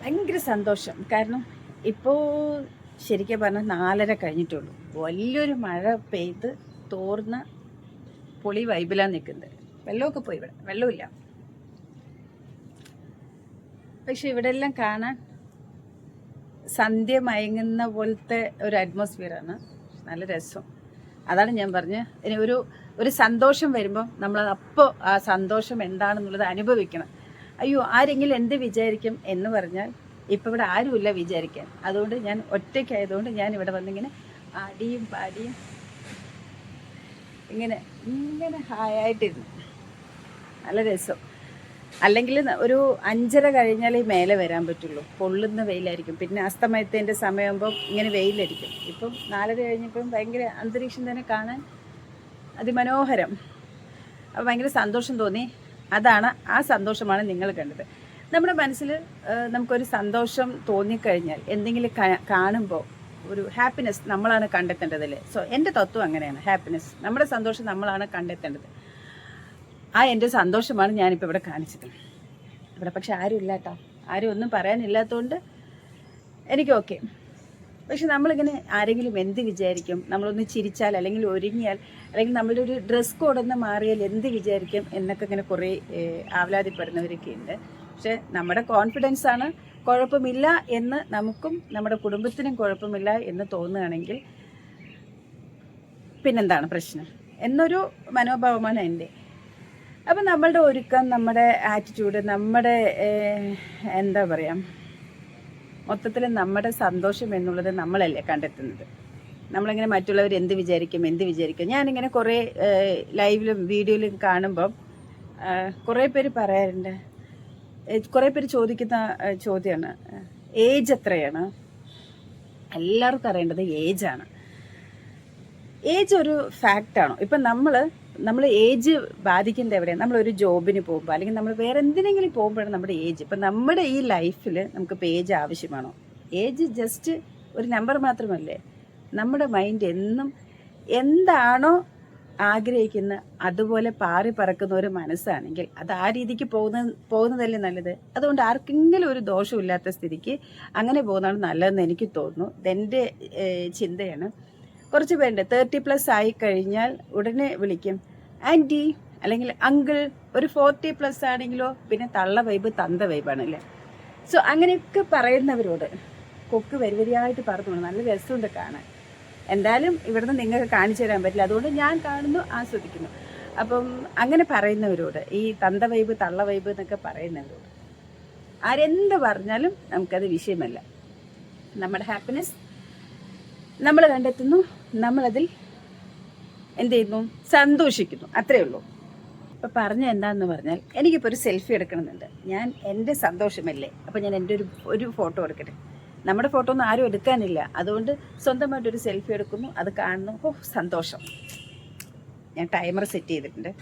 ഭയങ്കര സന്തോഷം. കാരണം ഇപ്പോൾ ശരിക്കും പറഞ്ഞാൽ നാലര കഴിഞ്ഞിട്ടുള്ളൂ. വലിയൊരു മഴ പെയ്ത് തോർന്ന പൊളി വൈബിലാണ് നിൽക്കുന്നത് വെള്ളമൊക്കെ പോയി ഇവിടെ. വെള്ളമില്ല. പക്ഷെ ഇവിടെ എല്ലാം കാണാൻ സന്ധ്യ മയങ്ങുന്ന പോലത്തെ ഒരു അറ്റ്മോസ്ഫിയറാണ് നല്ല രസം. അതാണ് ഞാൻ പറഞ്ഞത് ഇനി ഒരു ഒരു സന്തോഷം വരുമ്പോൾ നമ്മൾ അപ്പോൾ ആ സന്തോഷം എന്താണെന്നുള്ളത് അനുഭവിക്കണം. അയ്യോ ആരെങ്കിലും എന്ത് വിചാരിക്കും എന്ന് പറഞ്ഞാൽ ഇപ്പം ഇവിടെ ആരുമില്ല വിചാരിക്കാൻ. അതുകൊണ്ട് ഞാൻ ഒറ്റയ്ക്കായതുകൊണ്ട് ഞാൻ ഇവിടെ വന്നിങ്ങനെ ആടിയും പാടിയും ഇങ്ങനെ ഇങ്ങനെ ഹായായിട്ടിരുന്നു നല്ല രസം. അല്ലെങ്കിൽ ഒരു അഞ്ചര കഴിഞ്ഞാലേ മേലെ വരാൻ പറ്റുള്ളൂ. പൊള്ളുന്ന വെയിലായിരിക്കും. പിന്നെ അസ്തമയത്തിന്റെ സമയമാകുമ്പോൾ ഇങ്ങനെ വെയിലായിരിക്കും ഇപ്പം നാലര കഴിഞ്ഞപ്പം ഭയങ്കര അന്തരീക്ഷം തന്നെ കാണാൻ അതിമനോഹരം. അപ്പോൾ ഭയങ്കര സന്തോഷം തോന്നി. അതാണ് ആ സന്തോഷമാണ് നിങ്ങൾ കണ്ടത്. നമ്മുടെ മനസ്സിൽ നമുക്കൊരു സന്തോഷം തോന്നിക്കഴിഞ്ഞാൽ എന്തെങ്കിലും കാണുമ്പോൾ ഒരു ഹാപ്പിനെസ് നമ്മളാണ് കണ്ടെത്തേണ്ടതല്ലേ? സോ എന്റെ തത്വം അങ്ങനെയാണ്. ഹാപ്പിനെസ് നമ്മുടെ സന്തോഷം നമ്മളാണ് കണ്ടെത്തേണ്ടത്. ആ എന്റെ സന്തോഷമാണ് ഞാനിപ്പോൾ ഇവിടെ കാണിച്ചത്. ഇവിടെ പക്ഷെ ആരും ഇല്ല കേട്ടോ ആരും ഒന്നും പറയാനില്ലാത്തതുകൊണ്ട് എനിക്ക് ഓക്കെ. പക്ഷെ നമ്മളിങ്ങനെ ആരെങ്കിലും എന്ത് വിചാരിക്കും? നമ്മളൊന്ന് ചിരിച്ചാൽ അല്ലെങ്കിൽ ഒരുങ്ങിയാൽ അല്ലെങ്കിൽ നമ്മളുടെ ഒരു ഡ്രസ് കോഡൊന്ന് മാറിയാൽ എന്ത് വിചാരിക്കും എന്നൊക്കെ ഇങ്ങനെ കുറേ ആവലാതിപ്പെടുന്നവരൊക്കെ ഉണ്ട്. പക്ഷെ നമ്മുടെ കോൺഫിഡൻസ് ആണ് കുഴപ്പമില്ല എന്ന് നമുക്കും നമ്മുടെ കുടുംബത്തിനും കുഴപ്പമില്ല എന്ന് തോന്നുകയാണെങ്കിൽ പിന്നെന്താണ് പ്രശ്നം? എന്നൊരു മനോഭാവമാണ് എന്റെ. അപ്പം നമ്മളുടെ ഒരുക്കം നമ്മുടെ ആറ്റിറ്റ്യൂഡ് നമ്മുടെ എന്താ പറയുക മൊത്തത്തിൽ നമ്മുടെ സന്തോഷം എന്നുള്ളത് നമ്മളല്ലേ കണ്ടെത്തുന്നത്. നമ്മളിങ്ങനെ മറ്റുള്ളവർ എന്ത് വിചാരിക്കും എന്ത് വിചാരിക്കും. ഞാനിങ്ങനെ കുറേ ലൈവിലും വീഡിയോയിലും കാണുമ്പം കുറേ പേര് പറയാറുണ്ട്. കുറേ പേര് ചോദിക്കുന്ന ചോദ്യമാണ് ഏജ് എത്രയാണ്? എല്ലാവർക്കും അറിയേണ്ടത് ഏജാണ്. ഏജ് ഒരു ഫാക്റ്റാണോ ഇപ്പം നമ്മൾ നമ്മൾ ഏജ് ബാധിക്കുന്നത് എവിടെയാണ്? നമ്മളൊരു ജോബിന് പോകുമ്പോൾ അല്ലെങ്കിൽ നമ്മൾ വേറെ എന്തിനെങ്കിലും പോകുമ്പോഴാണ് നമ്മുടെ ഏജ് ഇപ്പം നമ്മുടെ ഈ ലൈഫിൽ നമുക്ക് ഏജ് ആവശ്യമാണോ? ഏജ് ജസ്റ്റ് ഒരു നമ്പർ മാത്രമല്ലേ? നമ്മുടെ മൈൻഡ് എന്നും എന്താണോ ആഗ്രഹിക്കുന്ന അതുപോലെ പാറി പറക്കുന്ന ഒരു മനസ്സാണെങ്കിൽ അത് ആ രീതിക്ക് പോകുന്ന പോകുന്നതല്ലേ നല്ലത്? അതുകൊണ്ട് ആർക്കെങ്കിലും ഒരു ദോഷമില്ലാത്ത സ്ഥിതിക്ക് അങ്ങനെ പോകുന്നതാണ് നല്ലതെന്ന് എനിക്ക് തോന്നുന്നു. ഇതെന്റെ ചിന്തയാണ്. കുറച്ച് പേരുണ്ട്. തേർട്ടി പ്ലസ് ആയി കഴിഞ്ഞാൽ ഉടനെ വിളിക്കും. ആന്റി അല്ലെങ്കിൽ അങ്കിൾ ഒരു ഫോർട്ടി പ്ലസ് ആണെങ്കിലോ പിന്നെ തള്ള വൈബ് തന്ത വൈബാണല്ലേ സോ അങ്ങനെയൊക്കെ പറയുന്നവരോട് കൊക്ക് വരിവരിയായിട്ട് പറഞ്ഞു. നല്ല രസമുണ്ട് കാണാൻ. എന്തായാലും ഇവിടുന്ന് നിങ്ങൾക്ക് കാണിച്ചു തരാൻ പറ്റില്ല. അതുകൊണ്ട് ഞാൻ കാണുന്നു ആസ്വദിക്കുന്നു. അപ്പം അങ്ങനെ പറയുന്നവരോട് ഈ തന്ത വൈബ് തള്ള വൈബ് എന്നൊക്കെ പറയുന്നവരോട് ആരെന്ത് പറഞ്ഞാലും നമുക്കത് വിഷയമല്ല. നമ്മുടെ ഹാപ്പിനെസ് നമ്മൾ കണ്ടെത്തുന്നു. നമ്മളതിൽ എന്ത് ചെയ്യുന്നു? സന്തോഷിക്കുന്നു. അത്രേ ഉള്ളൂ. ഇപ്പം പറഞ്ഞ എന്താണെന്ന് പറഞ്ഞാൽ എനിക്കിപ്പോൾ ഒരു സെൽഫി എടുക്കണമെന്നുണ്ട്. ഞാൻ എന്റെ സന്തോഷമല്ലേ? അപ്പോൾ ഞാൻ എന്റെ ഒരു ഒരു ഫോട്ടോ എടുക്കട്ടെ? നമ്മുടെ ഫോട്ടോ ഒന്നും ആരും എടുക്കാനില്ല. അതുകൊണ്ട് സ്വന്തമായിട്ടൊരു സെൽഫി എടുക്കുന്നു. അത് കാണുന്നു. ഓ സന്തോഷം. ഞാൻ ടൈമർ സെറ്റ് ചെയ്തിട്ടുണ്ട്.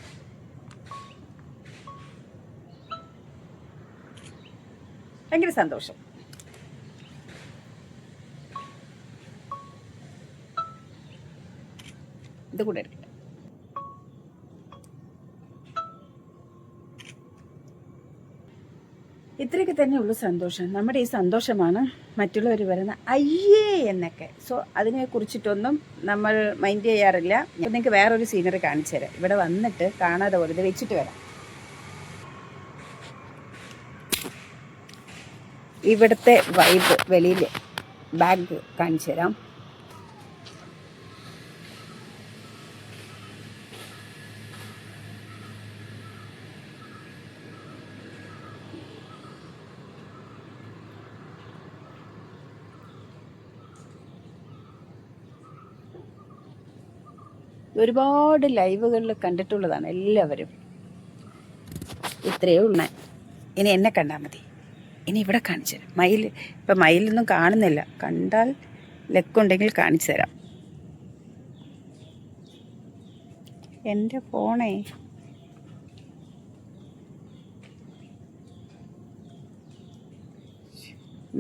ഭയങ്കര സന്തോഷം. ഇത് കൂടെ എടുക്കട്ടെ. ഇത്രയൊക്കെ തന്നെ ഉള്ളു സന്തോഷം. നമ്മുടെ ഈ സന്തോഷമാണ് മറ്റുള്ളവർ വരുന്ന അയ്യേ എന്നൊക്കെ. സോ അതിനെ കുറിച്ചിട്ടൊന്നും നമ്മൾ മൈൻഡ് ചെയ്യാറില്ല. നിങ്ങൾക്ക് വേറൊരു സീനറി കാണിച്ചു തരാം. ഇവിടെ വന്നിട്ട് കാണാതെ പോലെ ഇത് വെച്ചിട്ട് വരാം. ഇവിടുത്തെ വൈബ് വെളിയിൽ ബാഗ് കാണിച്ചു തരാം. ഒരുപാട് ലൈവുകളിൽ കണ്ടിട്ടുള്ളതാണ് എല്ലാവരും. ഇത്രയേ ഉള്ള. ഇനി എന്നെ കണ്ടാൽ മതി. ഇനി ഇവിടെ കാണിച്ചു തരാം. മയിൽ ഇപ്പം മയിലൊന്നും കാണുന്നില്ല. കണ്ടാൽ ലക്കുണ്ടെങ്കിൽ കാണിച്ചു തരാം. എന്റെ ഫോണേ.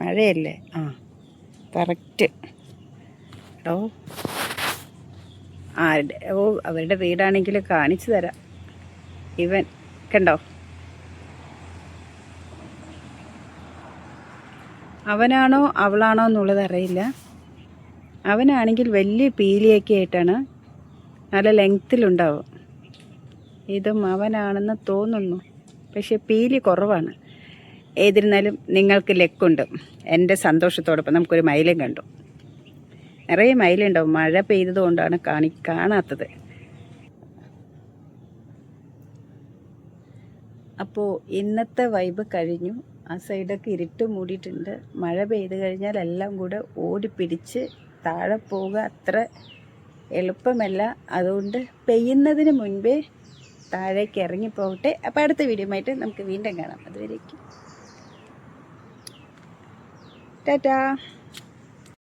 മഴയല്ലേ? ആ കറക്റ്റ്. കേട്ടോ ആരുടെ ഓ അവരുടെ വീടാണെങ്കിൽ കാണിച്ചു തരാം. ഇവൻ കണ്ടോ? അവനാണോ അവളാണോ എന്നുള്ളത് അറിയില്ല. അവനാണെങ്കിൽ വലിയ പീലിയൊക്കെ ആയിട്ടാണ് നല്ല ലെങ്ത്തിലുണ്ടാവും ഇതും അവനാണെന്ന് തോന്നുന്നു. പക്ഷെ പീലി കുറവാണ്. ഏതിരുന്നാലും നിങ്ങൾക്ക് ലെക്കുണ്ട്. എന്റെ സന്തോഷത്തോടൊപ്പം നമുക്കൊരു മൈലും കണ്ടു. നിറയെ മയിലുണ്ടാവും. മഴ പെയ്തത് കൊണ്ടാണ് കാണി കാണാത്തത്. അപ്പോൾ ഇന്നത്തെ വൈബ് കഴിഞ്ഞു. ആ സൈഡൊക്കെ ഇരുട്ട് മൂടിയിട്ടുണ്ട്. മഴ പെയ്ത് കഴിഞ്ഞാൽ എല്ലാം കൂടെ ഓടിപ്പിടിച്ച് താഴെ പോവുക അത്ര എളുപ്പമല്ല. അതുകൊണ്ട് പെയ്യുന്നതിന് മുൻപേ താഴേക്ക് ഇറങ്ങിപ്പോകട്ടെ അപ്പോൾ അടുത്ത വീഡിയോ ആയിട്ട് നമുക്ക് വീണ്ടും കാണാം. അതുവരേക്കും. ടാറ്റാ.